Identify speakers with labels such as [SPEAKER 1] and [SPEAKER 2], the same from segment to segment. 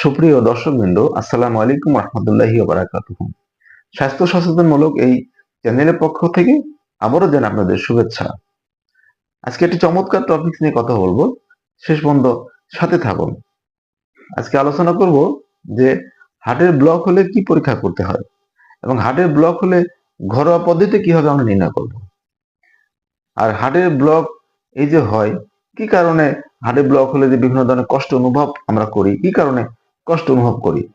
[SPEAKER 1] সুপ্রিয় দর্শকবৃন্দ, আসসালামু আলাইকুম রহমতুল্লাহি স্বাস্থ্য সচেতনমূলক এই চ্যানেলের পক্ষ থেকে আবারও যেন আপনাদের শুভেচ্ছা। আজকে একটি চমৎকার টপিক নিয়ে কথা বলব, শেষ পর্যন্ত সাথে থাকুন। আজকে আলোচনা করব যে হার্টের ব্লক হলে কি পরীক্ষা করতে হয় এবং হার্টের ব্লক হলে ঘরোয়া পদ্ধতিতে কীভাবে আমরা নির্ণয় করব। আর হার্টের ব্লক এই যে হয়, কি কারণে হার্টের ব্লক হলে যে বিভিন্ন ধরনের কষ্ট অনুভব আমরা করি, কি কারণে কষ্ট অনুভব করি।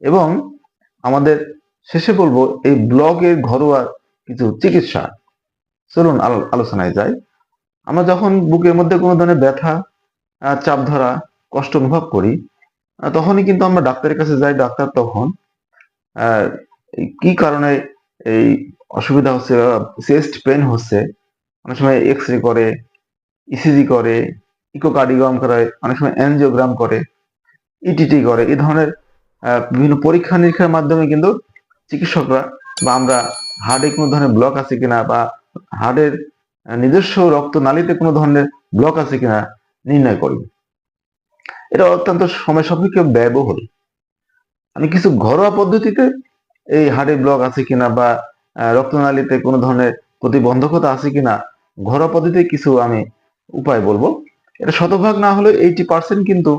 [SPEAKER 1] এবং আমাদের শেষে বলব, এই ব্লগের ঘরোয়া কিছু চিকিৎসা। চলুন আলো- আলোচনায় যাই। আমরা যখন বুকের মধ্যে কোনো ধরনের ব্যথা চাপ ধরা, কষ্ট অনুভব করি তখনই কিন্তু আমরা ডাক্তারের কাছে যাই, ডাক্তার তখন কি কারণে এই অসুবিধা হচ্ছে চেস্ট পেন হচ্ছে, অনেক সময় এক্স রে করে ইসিজি করে ইকোকার্ডিগ্রাম করে, অনেক সময় অ্যানজিওগ্রাম করে ইটিটি করে। এই ধরনের বিভিন্ন পরীক্ষা নিরীক্ষার মাধ্যমে কিন্তু চিকিৎসকরা বা আমরা হার্টে কোনো ধরনের ব্লক আছে কিনা বা হার্টের নিজস্ব রক্ত নালীতে কোনো ধরনের ব্লক আছে কিনা নির্ণয় করি। এটা অত্যন্ত সময় সাপেক্ষ ব্যয়বহুল। আমি কিছু ঘরোয়া পদ্ধতিতে এই হার্টের ব্লক আছে কিনা বা রক্তনালীতে কোনো ধরনের প্রতিবন্ধকতা আছে কিনা ঘরোয়া পদ্ধতিতে কিছু আমি উপায় বলব। এটা শতভাগ না হলে এইটি পার্সেন্ট কিন্তু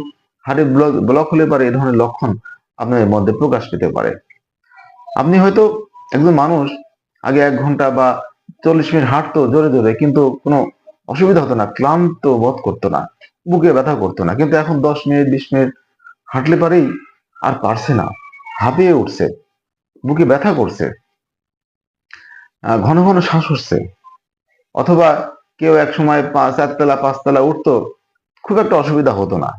[SPEAKER 1] হার্টের ব্লক হলে পারে এই ধরনের লক্ষণ আপনার মধ্যে প্রকাশ পেতে পারে। আপনি হয়তো একজন মানুষ, আগে এক ঘণ্টা বা চল্লিশ মিনিট হাঁটতো জোরে জোরে, কিন্তু কোনো অসুবিধা হতো না, ক্লান্ত বোধ করতো না, বুকে ব্যথা করতো না, কিন্তু এখন দশ মিনিট, বিশ মিনিট হাঁটলে পারেই আর পারছে না, হাঁপিয়ে উঠছে, বুকে ব্যথা করছে ঘন ঘন শ্বাস হচ্ছে, অথবা কেউ এক সময় পাঁচ চারতলা পাঁচতলা উঠতো, খুব একটা অসুবিধা হতো না।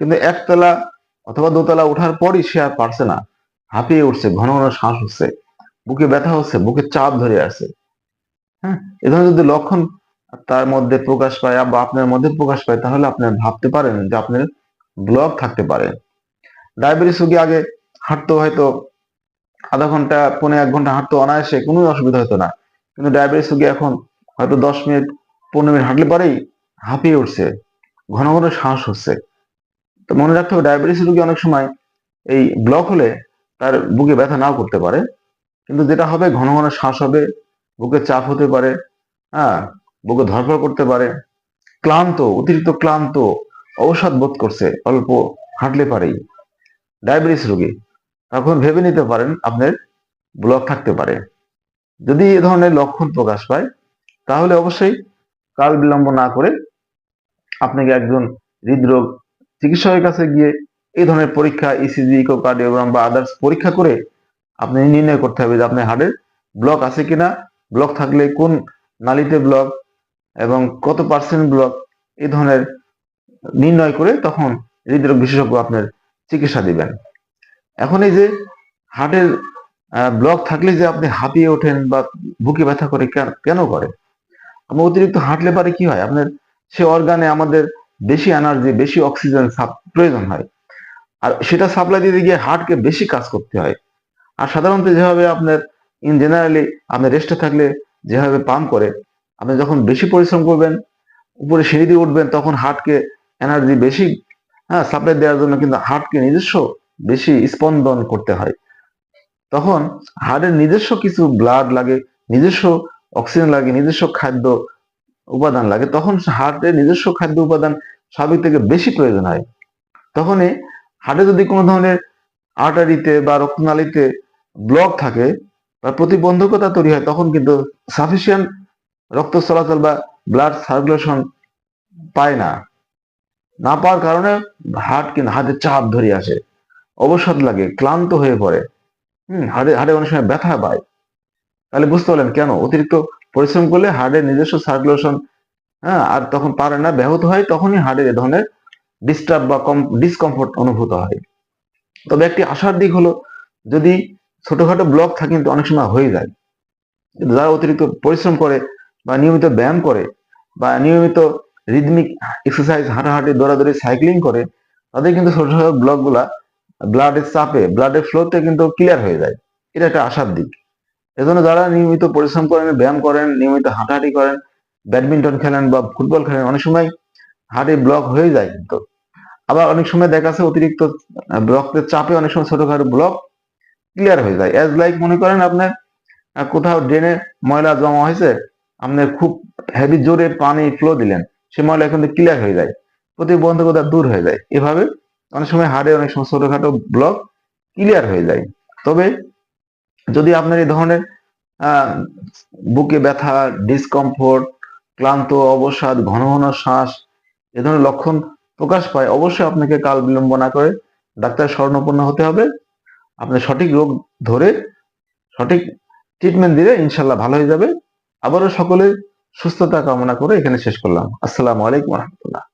[SPEAKER 1] কিন্তু একতলা অথবা দোতলা ওঠার পরই সে আর পারছে না। হাঁপিয়ে উঠছে, ঘন ঘন শ্বাস হচ্ছে, বুকে ব্যথা হচ্ছে, বুকে চাপ ধরে আছে। হ্যাঁ এ ধরনের যদি লক্ষণ তার মধ্যে প্রকাশ পায় বা আপনার মধ্যে প্রকাশ পায়, তাহলে আপনি ভাবতে পারেন যে আপনার ব্লক থাকতে পারে। ডায়াবেটিস রোগী আগে হাঁটতো, হয়তো আধা ঘণ্টা পনেরো এক ঘণ্টা হাঁটতো, অনায়াসে কোনো অসুবিধা হতো না। কিন্তু ডায়াবেটিস রোগী এখন হয়তো দশ মিনিট, পনেরো মিনিট হাঁটলে পরেই হাঁপিয়ে উঠছে, ঘন ঘন শ্বাস হচ্ছে। তো মনে রাখতে হবে ডায়াবেটিস রোগী অনেক সময় এই ব্লক হলে তার বুকে ব্যথা নাও করতে পারে। কিন্তু যেটা হবে, ঘন ঘন শ্বাস হবে, বুকে চাপ হতে পারে হ্যাঁ বুকে ধরফর করতে পারে, ক্লান্ত, অতিরিক্ত ক্লান্ত, অবসাদ বোধ করছে, অল্প হাঁটলে পারেই। ডায়াবেটিস রোগী, তখন ভেবে নিতে পারেন আপনার ব্লক থাকতে পারে। যদি এ ধরনের লক্ষণ প্রকাশ পায়, তাহলে অবশ্যই কাল বিলম্ব না করে আপনাকে একজন হৃদরোগ চিকিৎসকের কাছে গিয়ে এই ধরনের পরীক্ষা E ইসিজি ইকোকার্ডিওগ্রাম বা আদার্স পরীক্ষা করে আপনি নির্ণয় করতে হবে যে আপনার হার্টের ব্লক আছে কিনা ব্লক থাকলে কোন নালিতে ব্লক এবং কত পার্সেন্ট ব্লক এই ধরনের নির্ণয় করে তখন হৃদরোগ বিশেষজ্ঞ আপনার চিকিৎসা দিবেন। এখন এই যে হার্টের ব্লক থাকলে যে আপনি হাঁপিয়ে ওঠেন বা বুকে ব্যথা করে কেন- করে? অতিরিক্ত হাঁটলে পারে কি হয়? আপনার সে অর্গানে আমাদের বেশি এনার্জি বেশি অক্সিজেন প্রয়োজন হয়। আর সেটা সাপ্লাই দিতে গিয়ে হার্টকে বেশি কাজ করতে হয়। আর সাধারণত যেভাবে আপনার ইন জেনারেলি আপনি রেস্টে থাকলে যেভাবে পাম্প করে, আপনি যখন বেশি পরিশ্রম করবেন, উপরে সিঁড়ি দিয়ে উঠবেন, তখন হার্টকে এনার্জি বেশি হ্যাঁ সাপ্লাই দেওয়ার জন্য কিন্তু হার্টকে নিজস্ব বেশি স্পন্দন করতে হয়। তখন হার্টের নিজস্ব কিছু ব্লাড লাগে, নিজস্ব অক্সিজেন লাগে, নিজস্ব খাদ্য উপাদান লাগে, তখন হার্টের নিজস্ব খাদ্য উপাদান স্বাভাবিক থেকে বেশি প্রয়োজন হয়। তখনই হার্টে যদি কোনো ধরনের আর্টারিতে বা রক্তনালীতে ব্লক থাকে বা প্রতিবন্ধকতা তৈরি হয়, তখন কিন্তু সাফিসিয়েন্ট রক্ত চলাচল বা ব্লাড সার্কুলেশন পায় না। না পাওয়ার কারণে হার্ট কিন্তু হাতে চাপ ধরে আসে। অবসাদ লাগে, ক্লান্ত হয়ে পড়ে। হম, হাড়ে হাড়ে অনেক সময় ব্যথা পায়। তাহলে বুঝতে পারলেন কেন? অতিরিক্ত পরিশ্রম করলে হাড়ের নিজস্ব সার্কুলেশন হ্যাঁ আর তখন পারে না, ব্যাহত হয়, তখনই হাড়ের এ ধরনের ডিস্টার্ব বা কম ডিসকমফোর্ট অনুভূত হয়। তবে একটি আশার দিক হলো, যদি ছোটখাটো ব্লক থাকে কিন্তু অনেক সময় হয়ে যায়। যারা অতিরিক্ত পরিশ্রম করে বা নিয়মিত ব্যায়াম করে বা নিয়মিত রিদমিক এক্সারসাইজ হাঁটাহাঁটি, দৌড়াদৌড়ি সাইক্লিং করে, তাদের কিন্তু ছোট ছোট ব্লকগুলা ব্লাডের চাপে ব্লাডের ফ্লোতে কিন্তু ক্লিয়ার হয়ে যায়। এটা একটা আশার দিক। এজন্য যারা নিয়মিত পরিশ্রম করেন, ব্যায়াম করেন, নিয়মিত হাঁটাহাঁটি করেন, ব্যাডমিন্টন খেলেন বা ফুটবল খেলেন, অনেক সময় হার্টে ব্লক হয়ে যায়। কিন্তু আবার অনেক সময় দেখা যাচ্ছে অতিরিক্ত রক্তের চাপে অনেক সময় ছোটখাটো ব্লক ক্লিয়ার হয়ে যায়। অ্যাজ লাইক মনে করেন আপনার কোথাও ড্রেনে ময়লা জমা হয়েছে আপনি খুব হেভি জোরে পানি ফ্লো দিলেন সে ময়লা এখন ক্লিয়ার হয়ে যায়, প্রতিবন্ধকতা দূর হয়ে যায়। এভাবে অনেক সময় হাড়ে অনেক সময় ছোটখাটো ব্লক ক্লিয়ার হয়ে যায়। তবে যদি আপনার এই ধরনের বুকে ব্যথা ডিসকমফোর্ট ক্লান্ত, অবসাদ, ঘন ঘন শ্বাস, এ ধরনের লক্ষণ প্রকাশ পায়, অবশ্যই আপনাকে কাল বিলম্ব না করে ডাক্তার স্মরণাপন্ন হতে হবে। আপনি সঠিক রোগ ধরে সঠিক ট্রিটমেন্ট দিলে ইনশাল্লাহ ভালো হয়ে যাবে। আবারও সকলে সুস্থতা কামনা করে এখানে শেষ করলাম। আসসালামু আলাইকুম রহমতুল্লাহ।